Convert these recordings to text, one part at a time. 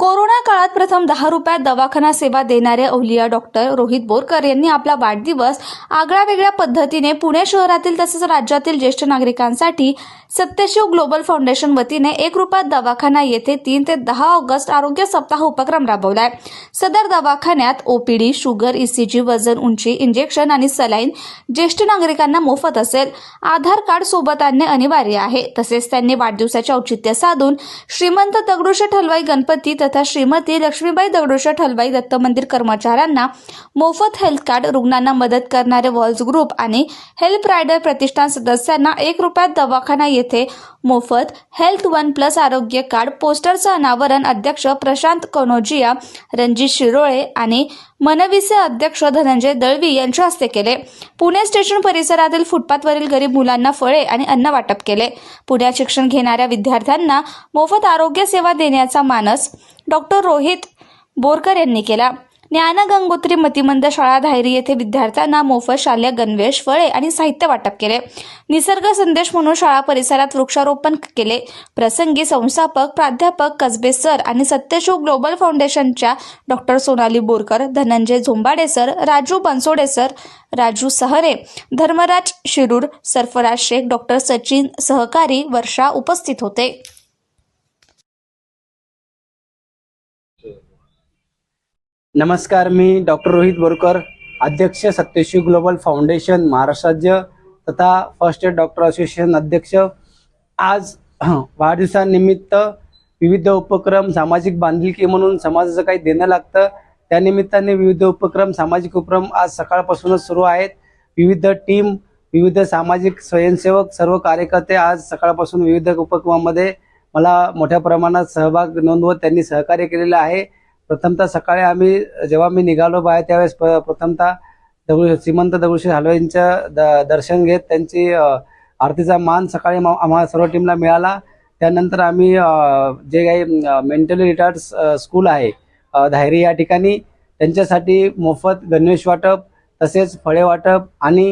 Corona काळात प्रथम दहा रुपयात दवाखाना सेवा देणारे अवलिया डॉक्टर रोहित बोरकर यांनी आपला वाढदिवस आगळ्या वेगळ्या पद्धतीने पुणे शहरातील तसेच राज्यातील ज्येष्ठ नागरिकांसाठी सत्यशिव ग्लोबल फाउंडेशन वतीने एक रुपयात दवाखाना येथे तीन ते दहा ऑगस्ट आरोग्य सप्ताह उपक्रम राबवलाय. सदर दवाखान्यात ओपीडी शुगर ईसीजी वजन उंची इंजेक्शन आणि सलाईन ज्येष्ठ नागरिकांना मोफत असेल. आधार कार्ड सोबत आणणे अनिवार्य आहे. तसेच त्यांनी वाढदिवसाचे औचित्य साधून श्रीमंत दगडूशेठ हलवाई गणपती तथा श्रीमती लक्ष्मीबाई दगडूशेठ हलवाई दत्त मंदिर कर्मचाऱ्यांना मोफत हेल्थ कार्ड रुग्णांना मदत करणारे वॉल्स ग्रुप आणि हेल्प रायडर प्रतिष्ठान सदस्यांना एक रुपयात दवाखाना येथे मोफत हेल्थ वन प्लस आरोग्य कार्ड पोस्टरचं अनावरण अध्यक्ष प्रशांत कनोजिया रणजित शिरोळे आणि मनविसे अध्यक्ष धनंजय दळवी यांच्या हस्ते केले. पुणे स्टेशन परिसरातील फुटपाथवरील गरीब मुलांना फळे आणि अन्न वाटप केले. पुण्यात शिक्षण घेणाऱ्या विद्यार्थ्यांना मोफत आरोग्य सेवा देण्याचा मानस डॉक्टर रोहित बोरकर यांनी केला. ज्ञान गंगोत्री मतिमंद शाळा धायरी येथे विद्यार्थ्यांना मोफत शालेय गणवेश फळे आणि साहित्य वाटप केले. निसर्ग संदेश म्हणून शाळा परिसरात वृक्षारोपण केले. प्रसंगी संस्थापक प्राध्यापक कसबे सर आणि सत्यशोक ग्लोबल फाउंडेशनच्या doctor Sonali Borkar Dhananjay Zombade sir Raju Bansode sir Raju Sahare Dharmaraj Shirur Sarfaraz Shaikh doctor Sachin सहकारी वर्षा उपस्थित होते. नमस्कार मी डॉक्टर रोहित बोरकर अध्यक्ष सत्यशिव ग्लोबल फाउंडेशन महाराष्ट्र राज्य तथा फर्स्ट एड डॉक्टर असोसिएशन अध्यक्ष. आज वाढदिवसानिमित्त विविध उपक्रम सामाजिक बांधिलकी म्हणून समाजाचं काही देणं लागतं. त्यानिमित्ताने विविध उपक्रम सामाजिक उपक्रम आज सकाळपासूनच सुरू आहेत. विविध टीम विविध सामाजिक स्वयंसेवक सर्व कार्यकर्ते आज सकाळपासून विविध उपक्रमामध्ये मला मोठ्या प्रमाणात सहभाग नोंदवत त्यांनी सहकार्य केलेलं आहे. प्रथमतः सकाळी आम्ही जेव्हा मी निघालो बाहेर त्यावेळेस प- प्रथमतः दगडू श्रीमंत दगडूशेठ हलवाईंचं द दर्शन घेत त्यांची आरतीचा मान सकाळी मा- आम्हाला सर्व टीमला मिळाला. त्यानंतर आम्ही जे काही मेंटली रिटायर्ड स्कूल आहे धायरी या ठिकाणी त्यांच्यासाठी मोफत गणवेश वाटप तसेच फळे वाटप आणि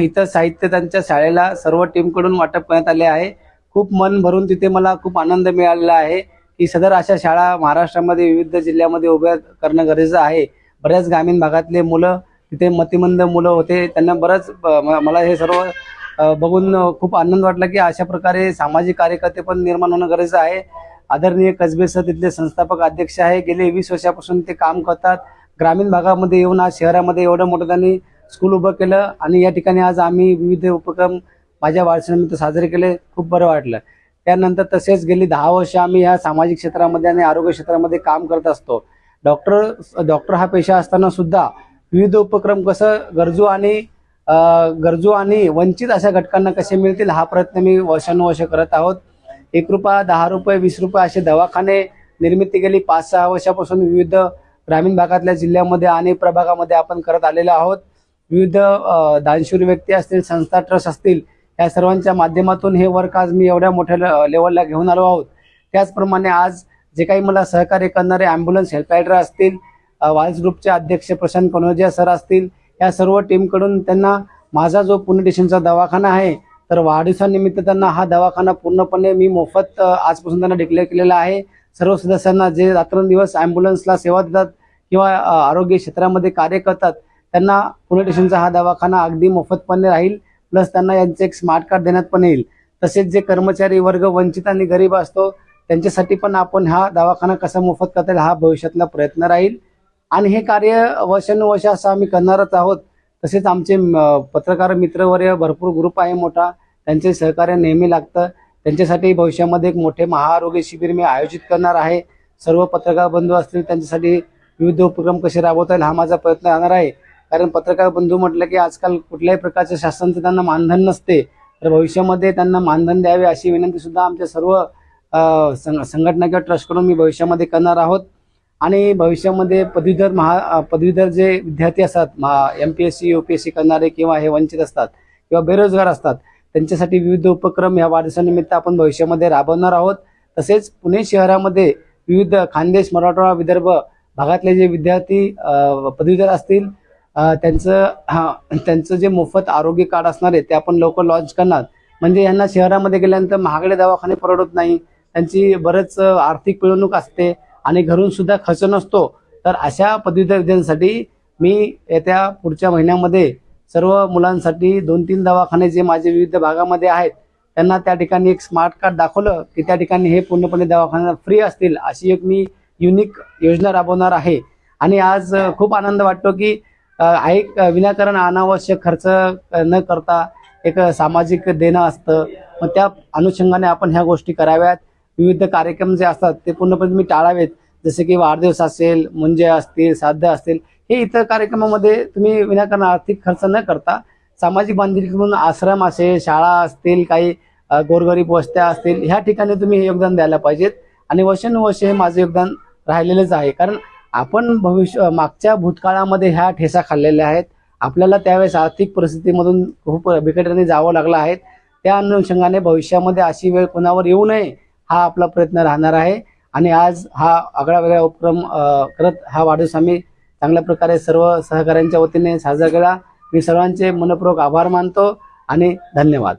इतर साहित्य त्यांच्या शाळेला सर्व टीमकडून वाटप करण्यात आले आहे. खूप मन भरून तिथे मला खूप आनंद मिळालेला आहे. की सदर अशा शाळा महाराष्ट्रामध्ये विविध जिल्ह्यामध्ये उभ्या करणं गरजेचं आहे. बऱ्याच ग्रामीण भागातले मुलं तिथे मतिमंद मुलं होते. त्यांना बरंच म- मला हे सर्व बघून खूप आनंद वाटला की अशा प्रकारे सामाजिक कार्यकर्ते पण निर्माण होणं गरजेचं आहे. आदरणीय कसबे सर तिथले संस्थापक अध्यक्ष आहे. गेले वीस वर्षापासून ते काम करतात. ग्रामीण भागामध्ये येऊन आज शहरामध्ये एवढं मोठं त्यांनी स्कूल उभं केलं आणि या ठिकाणी आज आम्ही विविध उपक्रम माझ्या वाढदिवसानिमित्त साजरे केले. खूप बरं वाटलं. त्यानंतर तसेच गेली दहा वर्ष आम्ही या सामाजिक क्षेत्रामध्ये आणि आरोग्य क्षेत्रामध्ये काम करत असतो. डॉक्टर डॉक्टर हा पेशा असताना सुद्धा विविध उपक्रम कसं गरजू आणि गरजू आणि वंचित अशा घटकांना कसे मिळतील हा प्रयत्न मी वर्षानुवर्ष करत आहोत. एक रुपया दहा रुपये वीस रुपये असे दवाखाने निर्मिती गेली. पाच सहा वर्षापासून विविध ग्रामीण भागातल्या जिल्ह्यामध्ये आणि प्रभागामध्ये आपण करत आलेलो आहोत. विविध दानशूर व्यक्ती असतील संस्था ट्रस्ट असतील या सर्वांच्या माध्यमातून हे वर्क आज मी एवढ्या मोठ्या लेवलला घेऊन आलो आहोत. त्याचप्रमाणे आज जे काही मला सहकार्य करणारे ॲम्ब्युलन्स हेल्प रायडर असतील अ, वाल्स ग्रुपचे अध्यक्ष प्रशांत कनोजिया सर असतील या सर्व टीमकडून त्यांना माझा जो पुणे स्टेशनचा दवाखाना आहे तर वाढदिवसानिमित्त त्यांना हा दवाखाना पूर्णपणे मी मोफत आजपासून त्यांना डिक्लेअर केलेला आहे. सर्व सदस्यांना जे रात्रंदिवस ॲम्ब्युलन्सला सेवा देतात किंवा आरोग्य क्षेत्रामध्ये कार्य करतात त्यांना पुणे स्टेशनचा हा दवाखाना अगदी मोफतपणे राहील. प्लस त्यांना यांचे एक स्मार्ट कार्ड देण्यात पण येईल. तसेच जे कर्मचारी वर्ग वंचित आणि गरीब असतो त्यांच्यासाठी पण आपण हा दवाखाना कसा मोफत करता येईल हा भविष्यातला प्रयत्न राहील. आणि हे कार्य वर्षानुवर्ष असं आम्ही करणारच आहोत. तसेच आमचे पत्रकार मित्रवर्य भरपूर ग्रुप आहे मोठा. त्यांचे सहकार्य नेहमी लागतं. त्यांच्यासाठी भविष्यामध्ये एक मोठे महाआरोग्य शिबिर मी आयोजित करणार आहे. सर्व पत्रकार बंधू असतील त्यांच्यासाठी विविध उपक्रम कसे राबवता येईल हा माझा प्रयत्न राहणार आहे. कारण पत्रकार बंधू म्हटलं की आजकाल कुठल्याही प्रकारच्या शासनाचं त्यांना मानधन नसते. तर भविष्यामध्ये त्यांना मानधन द्यावे अशी विनंती सुद्धा आमच्या सर्व संघटना किंवा ट्रस्टकडून मी भविष्यामध्ये करणार आहोत. आणि भविष्यामध्ये पदवीधर महा पदवीधर जे विद्यार्थी असतात M P S C U P S C करणारे किंवा हे वंचित असतात किंवा बेरोजगार असतात त्यांच्यासाठी विविध उपक्रम या वाढदिवसानिमित्त आपण भविष्यामध्ये राबवणार आहोत. तसेच पुणे शहरामध्ये विविध खानदेश मराठवाडा विदर्भ भागातले जे विद्यार्थी पदवीधर असतील त्यांचं हा, त्यांचं जे मोफत आरोग्य कार्ड असणार आहे ते आपण लवकर लॉन्च करणार. म्हणजे यांना शहरामध्ये गेल्यानंतर महागडे दवाखाने परवडत नाही. त्यांची बरंच आर्थिक पिळवणूक असते आणि घरून सुद्धा खर्च नसतो. तर अशा पदवीधर विद्यार्थ्यांसाठी मी येत्या पुढच्या महिन्यामध्ये सर्व मुलांसाठी दोन तीन दवाखाने जे माझे विविध भागामध्ये आहेत त्यांना त्या ठिकाणी एक स्मार्ट कार्ड दाखवलं की त्या ठिकाणी हे पूर्णपणे दवाखान्यात फ्री असतील अशी एक मी युनिक योजना राबवणार आहे. आणि आज खूप आनंद वाटतो की ऐक विनाकारण अनावश्यक खर्च न करता एक सामाजिक देणं असतं. मग त्या अनुषंगाने आपण ह्या गोष्टी कराव्यात. विविध कार्यक्रम जे असतात ते पूर्णपणे तुम्ही टाळावेत. जसे की वाढदिवस असेल मुंजे असतील साध्य असतील हे इतर कार्यक्रमामध्ये तुम्ही विनाकारण आर्थिक खर्च न करता सामाजिक बांधिलकी म्हणून आश्रम असेल शाळा असतील काही गोरगरीब वस्त्या असतील ह्या ठिकाणी तुम्ही हे योगदान द्यायला पाहिजेत. आणि वर्षानुवर्ष हे माझं योगदान राहिलेलंच आहे. कारण आपण भविष्य मागच्या भूतकाळामध्ये ह्या ठेसा खाल्लेल्या आहेत. आपल्याला त्यावेळेस आर्थिक परिस्थितीमधून खूप बिकटाने जावं लागलं आहे. त्या अनुषंगाने भविष्यामध्ये अशी वेळ कोणावर येऊ नये हा आपला प्रयत्न राहणार आहे. आणि आज हा आगळा वेगळा उपक्रम करत हा वाढदिवस आम्ही चांगल्या प्रकारे सर्व सहकाऱ्यांच्या वतीने साजरा केला. मी सर्वांचे मनपूर्वक आभार मानतो आणि धन्यवाद.